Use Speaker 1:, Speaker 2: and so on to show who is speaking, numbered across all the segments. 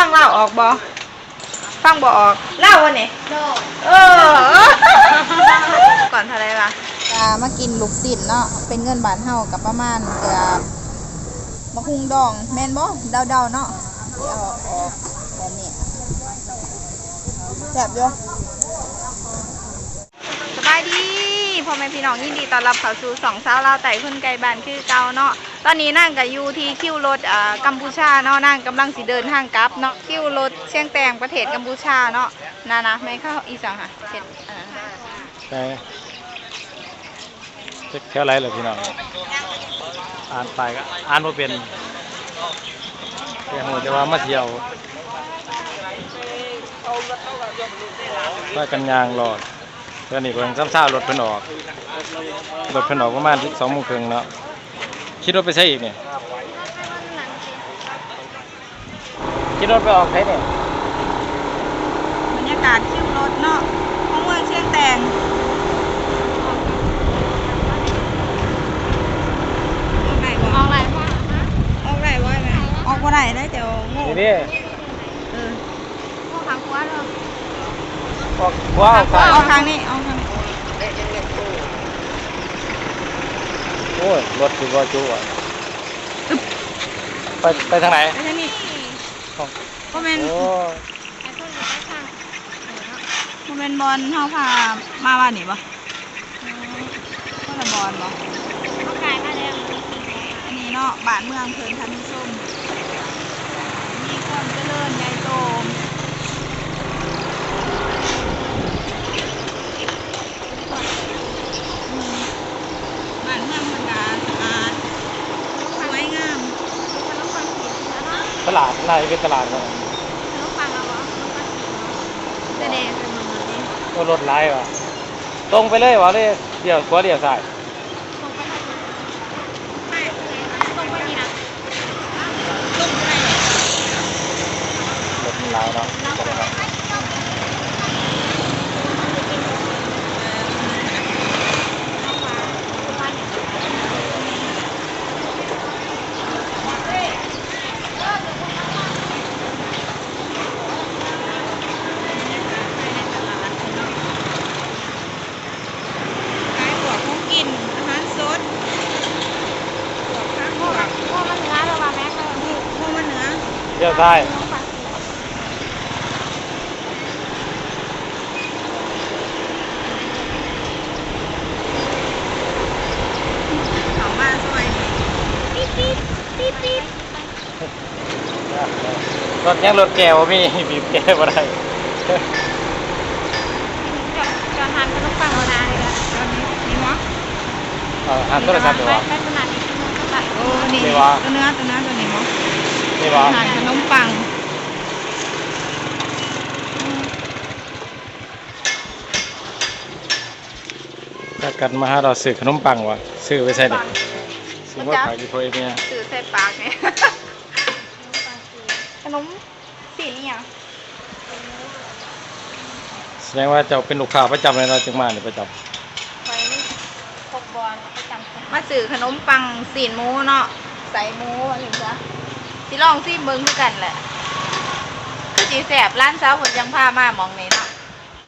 Speaker 1: ฟังเล่าออกบ่ฟังบ่ออกเล่าวันนี้
Speaker 2: โด
Speaker 1: เออ ก่อนเท่าไรล่ะ
Speaker 3: จะมากินลูกศิษย์เนาะ เป็นเงินบาทเฮากับประมาณเกือบมะคุงดอง แม่นบ่เดาๆเนาะเดี๋ยวเอาออกแบบนี้แซ่บอยู่
Speaker 1: สบายดีพ่อแม่พี่น้องยินดีต้อนรับเข้าสู่สองสาวลาวไต่คนไกลบ้านคือเก่าเนาะ ตอนนี้นั่งกับยูที่คิวรถอ่ากัมพูชาเนาะนั่งกำลังสิเดินทางกลับเนาะคิวรถเชียงแตงประเทศกัมพูชาเนาะนานะไม่เข้าอีสานค่ะเห็ดอัน
Speaker 4: ใช่เช็คแค่ไรเหรอพี่น้องอ่านไปก็อ่านว่าเป็นแต่หัวจะว่ามาเที่ยวว่ากันยางรอดเพื่อนนี่เพิ่งซ้ำซ่ารถเพิ่นออกรถเพิ่นออกประมาณสองโมงครึ่งเนาะ คิดว่าไปใช่อีกเนี่ยคิดว่าไปออกใช่เนี่ย
Speaker 1: บรรยากาศคิวรถเนาะของเมืองเชียงแตงออกไหนบ่
Speaker 2: ออกไรบ้าง
Speaker 1: ออกไหนบ่แม่ออกบ่ได้ได้เดี๋ยวโง่
Speaker 4: นี่นี่
Speaker 1: เออ
Speaker 2: พวกขังคว้าเลย
Speaker 4: ออกว้าวไป
Speaker 1: เอาทางนี้เอาทางนี้
Speaker 4: โอ้ยรถคือว่าจุอะไปไปทางไหน
Speaker 1: ไปทางนี้ก็เป็น
Speaker 4: โอ้
Speaker 2: ไอ้คนอยู่ใต้ข้าง
Speaker 1: ก็เป็นบอลเฮาพามาบ้านนี่บ่ก็ละบอลบ่
Speaker 2: เขาขายมาแล้ว
Speaker 1: อันนี้เนาะบ้านเมืองเพิ่นทันผู้ชมมีความเจริญใหญ่โตอืมบ้านเมืองมันก็สะอาดสวยงาม
Speaker 2: มันต้องฟังเสียงแล้วเนาะ
Speaker 4: ตลาดน่าจะเป็นตลาดก่อน
Speaker 2: มันต้องฟังแล้ววะต้องฟังเสียง
Speaker 1: แสดงเป็นมันนี้
Speaker 4: ก็รถไล่ว่ะตรงไปเลยวะเลยเดี๋ยวขวาเดี๋ยวซ้าย
Speaker 2: ตรงไปทางนู้นไม่ตรงไปนี่นะ
Speaker 4: รถมันไล่เนาะจะได้ครับ
Speaker 1: ขายพวกของกินอาหารสดพวกข้าวพวก
Speaker 2: พวกมันเนื้อเราว่าแม่เขา
Speaker 1: พวกมันเหนือ
Speaker 4: เดี๋ยวซ้าย
Speaker 2: ต้องฟังเสียง
Speaker 1: เขามาซอยนี่
Speaker 2: ปิ๊บปิ๊บปิ๊บปิ๊บ
Speaker 4: รถยังรถแก้วมีบีบแก้วอะไร
Speaker 2: จอดจอดหันมันต้องฟังเราเลยนะ
Speaker 1: ตอนนี้นี่หมอ
Speaker 4: เอาหันโทรศัพท์ดีกว่า
Speaker 2: ไม่ขนาดนี้มันขนาด
Speaker 1: โอ้นี่
Speaker 4: นี่วะ
Speaker 1: ตัวเนื้อตัวเนื้อตัวนี้หมอ
Speaker 4: นี่วะ
Speaker 1: อาหารขนมปัง
Speaker 4: ถ้ากันมาหาเราซื้อขนมปังวะซื้อไปใส่เด็กซื้อว่าขายกี่คนเนี่ย
Speaker 1: สื่อใส่ปากเนี่ยขนมสีนี่ยัง
Speaker 4: แสดงว่าเจ้าเป็นลูกค้าประจำเลยเราะจึงมาเนี่ยประจ
Speaker 2: ไว้พกบอลประจำ
Speaker 1: มาสื่อขนมปังสีนหมูเนาะใส่หมูอะไรจ้ะ สิลองซิเบิ้งคือกันแหละคือจีแสบร้านเช้าผลจังพามามองนี้เนาะ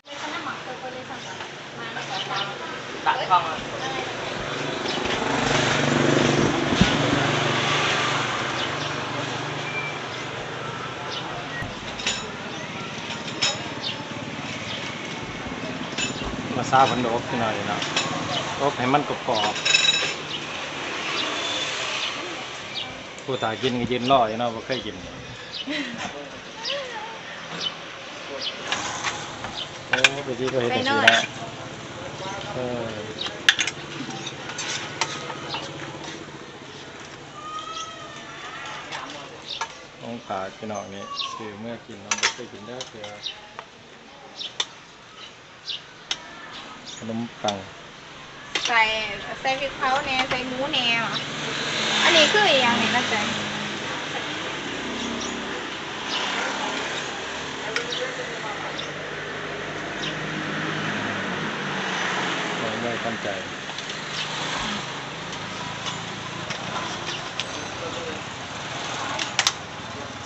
Speaker 2: เลยเขาหน้าหมักเคยไปเลยสั่งมาในสายตาำ
Speaker 4: ตัดข้องมาซาพันโดกหน่อยเนาะอบให้มันกรอบๆ ผู้ตากินก็ยืนรออยู่เนาะบ่เคยกิน โอ้ไปที่ก็เห็นจังซี่นะเออองขาพี่น้องนี่ซื้อเมื่อกินเนาะบ่เคยกินได้อเพื่อขนมปัง
Speaker 1: ใส่ใส่พริกเผาแน่ใส่หมูแน่อันนี้คืออย่างนี้นะจ๊ะ
Speaker 4: ไม่ตั้งใจ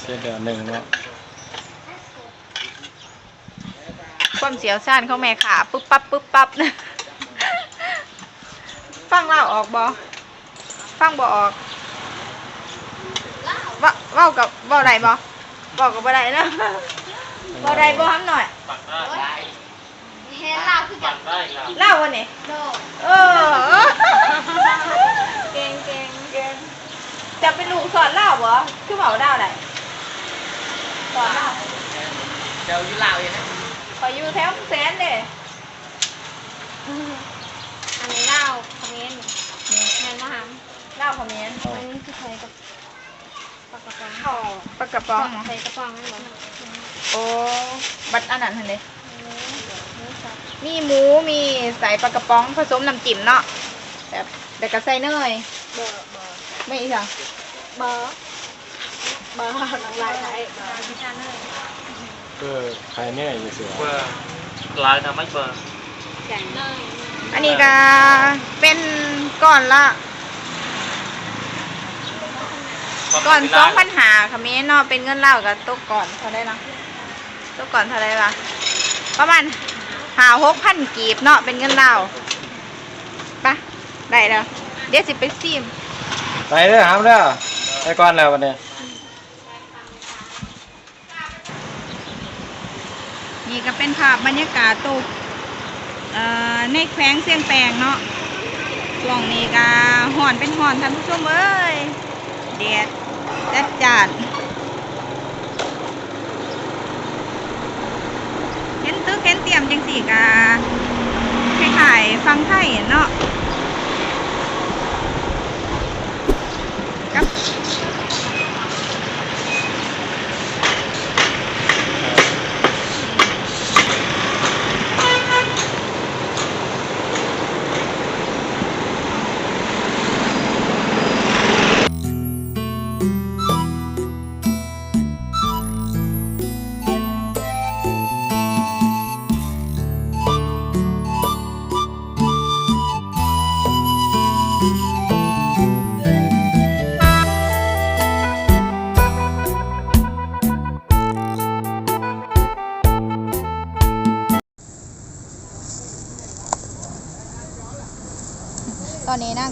Speaker 4: เสียเดือหนึ่งเนาะ
Speaker 1: ความเสียวซ่านเขาแม่ขาปุ๊บปั๊บปุ๊บปั๊บนะ ฟังเล่าออกบอฟังบอออกเว่าเว่ากับเว่าไรบอบอกกับบ่ได้นะบ่ได้บ่ห้ำหน่อย
Speaker 2: เห็นเราคือกับ
Speaker 1: เล่าวันนี้
Speaker 2: โดด
Speaker 1: เออ
Speaker 2: เก่งเก่ง
Speaker 1: เก่งจะเป็นลูกสอนเล่าบ่คือเบาเล่าได้สอนเล่า
Speaker 5: เดี๋ยวอยู่ลาวอยู่นะ
Speaker 1: ขออยู่แถวแสนเด้
Speaker 2: อันนี้เราคอมเมนต์แมนมาหาม
Speaker 1: เล่า คอมเมนต์
Speaker 2: อันนี้คือใครกับปากกระป๋อง
Speaker 1: ปากกระป๋อง
Speaker 2: ใครกระป๋องนั่นหรอ
Speaker 1: โอ้ บัดอันนั้นทันเลย
Speaker 2: นี่ครับ
Speaker 1: มีหมูมีใส่ปลากระป๋องผสมน้ำจิ้มเนาะแบบเด็กกระใส่เนย
Speaker 2: เบอร์เบอร์
Speaker 1: ไม่อีกอะ
Speaker 2: เบอร์เบอร์หลังลายไหนเบอร์พิจารณา
Speaker 4: เออขายเนี่ยอยู่เสือ
Speaker 5: เบอร์ลายทำไม่เบอร์
Speaker 2: แข่งเนย
Speaker 1: อันนี้ก็เป็นก่อนละ ก่อนสองพันหาค่ะเมนเนาะเป็นเงินเล่าวกับตกก่อนเท่าไรนะตกก่อนเท่าไรวะประมาณหาหกพันกีบเนาะเป็นเงินเล่าวปะได้แล้วเดี๋ยวสิไปซิม
Speaker 4: ไปเด้อหามเด้อไปก่อนแล้ววันนี้
Speaker 1: นี่ก็เป็นภาพบรรยากาศตุกเอ่อในแขวงเสียงแปลงเนาะช่วงนี้ก็ห่อนเป็นห่อนท่านผู้ชมเอ้ยแดด จัดจานเห็นตึกเห็นเตรียมจังสี่กาคล้ายๆฟังไทยเนาะ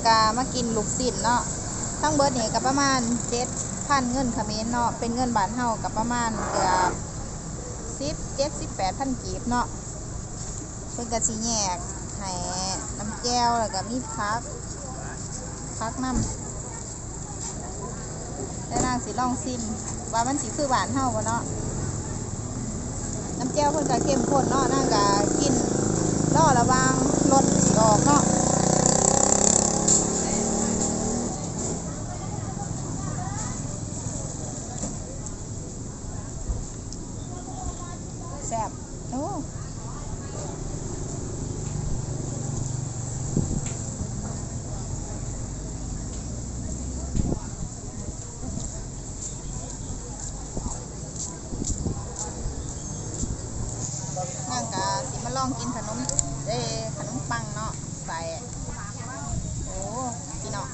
Speaker 1: กามากินลูกศิษย์เนาะทั้งเบิร์ดนี่ก็ประมาณเจ็ดพันเงินเขมรเนาะเป็นเงินบาทเฮากับประมาณเกือบสิบเจ็ดสิบแปดพันกีบเนาะเพิ่นก็สิแยกให้น้ำแก้วแล้วก็มีพักพักน้ำแล้นางสิลองซิมว่ามันสิคือหวานเฮาบ่เนาะน้ำแก้วเพิ่นก็เข้มข้นเนาะนางก็กินรอระวังรสสิออกเนาะ แซ่บ โอ้นั่งกาสิมาลองกินขนมเอ้ขนมปังเนาะใส่โอ้พี่เนาะ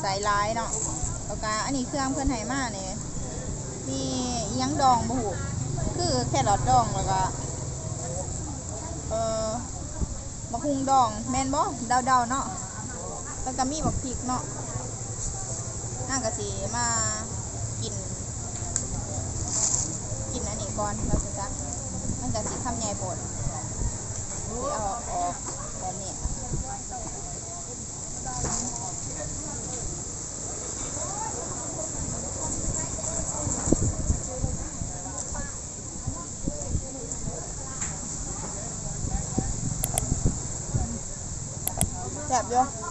Speaker 1: ใส่ลายเนาะแล้วก็อันนี้เครื่องเพื่อนให้มาเนี่ยมีอิห ยังดองบ่หูคือแครอทดองแล้วก็เอ่อมะฮุงดองแมนบ่เดาๆเนาะแล้วก็มีบักพริกเนาะน่ากะสิมากิน กินอันนี้ก่อนแล้วสิจ๊ะมันก็สิทำใหญ่โพดสิเอาออกแบบนี้ แซ่บอยู่